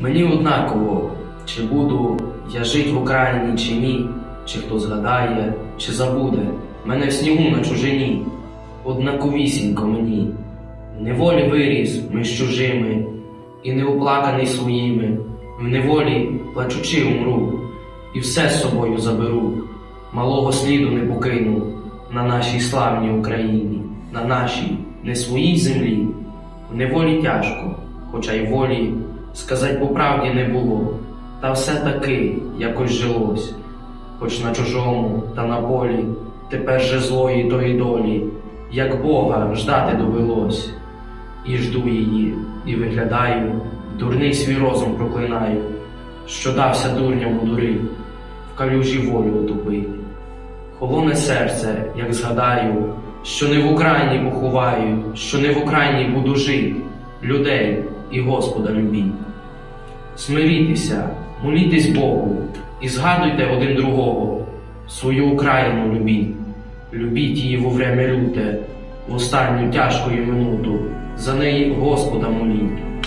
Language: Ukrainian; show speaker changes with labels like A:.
A: Мені однаково, чи буду я жить в Україні чи ні, чи хто згадає, чи забуде мене в снігу на чужині, однаковісінько мені. Неволі виріс ми з чужими, і не оплаканий своїми, в неволі плачучи умру, і все з собою заберу, малого сліду не покину на нашій славній Україні, на нашій не своїй землі. В неволі тяжко, хоча й волі сказать по правді не було, та все таки якось жилось, хоч на чужому та на полі, тепер же злої тої долі, як Бога ждати довелось. І жду її, і виглядаю, дурний свій розум проклинаю, що дався дурням удурив, в калюжі волю утопив. Холоне серце, як згадаю, що не в Україні поховаю, що не в Україні буду жити, людей і Господа любіть. Смирітися, молітесь Богу і згадуйте один другого, свою Україну любіть, любіть її во время люте, в останню тяжкою минуту, за неї Господа моліть.